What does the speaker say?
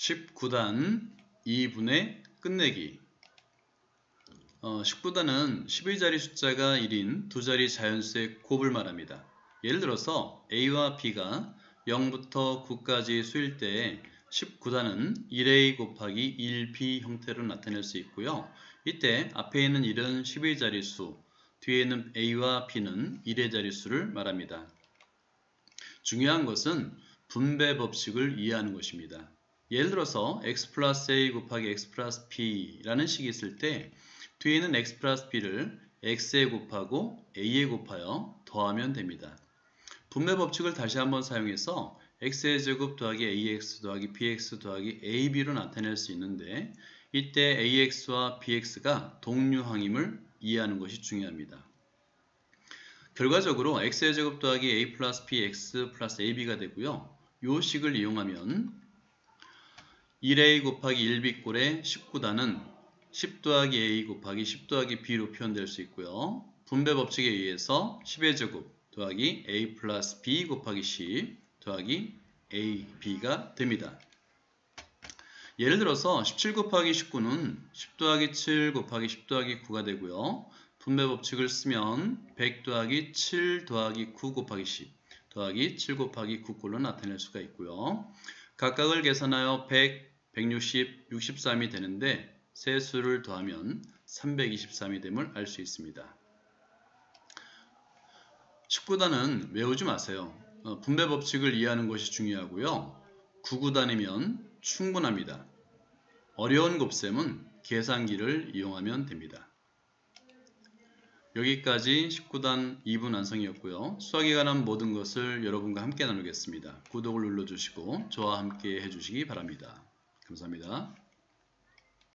19단 2분의 끝내기 어, 19단은 12자리 숫자가 1인 두 자리 자연수의 곱을 말합니다. 예를 들어서 A와 B가 0부터 9까지 수일 때 19단은 1A 곱하기 1B 형태로 나타낼 수 있고요. 이때 앞에 있는 1은 12자리 수, 뒤에 있는 A와 B는 1의 자릿수를 말합니다. 중요한 것은 분배 법칙을 이해하는 것입니다. 예를 들어서 x 플러스 a 곱하기 x 플러스 b라는 식이 있을 때 뒤에는 x 플러스 b를 x에 곱하고 a에 곱하여 더하면 됩니다. 분배 법칙을 다시 한번 사용해서 x의 제곱 더하기 ax 더하기 bx 더하기 ab로 나타낼 수 있는데 이때 ax와 bx가 동류항임을 이해하는 것이 중요합니다. 결과적으로 x의 제곱 더하기 a 플러스 bx 플러스 ab가 되고요. 이 식을 이용하면 1a 곱하기 1b 꼴의 19단은 10 더하기 a 곱하기 10 더하기 b로 표현될 수 있고요. 분배 법칙에 의해서 10의 제곱 더하기 a 플러스 b 곱하기 10 더하기 a, b가 됩니다. 예를 들어서 17 곱하기 19는 10 더하기 7 곱하기 10 더하기 9가 되고요. 분배 법칙을 쓰면 100 더하기 7 더하기 9 곱하기 10 더하기 7 곱하기 9꼴로 나타낼 수가 있고요. 각각을 계산하여 100, 160, 63이 되는데 세 수를 더하면 323이 됨을 알 수 있습니다. 19단은 외우지 마세요. 어, 분배 법칙을 이해하는 것이 중요하고요. 9구단이면 충분합니다. 어려운 곱셈은 계산기를 이용하면 됩니다. 여기까지 19단 2분 완성이었고요. 수학에 관한 모든 것을 여러분과 함께 나누겠습니다. 구독을 눌러주시고 저와 함께 해주시기 바랍니다. 감사합니다.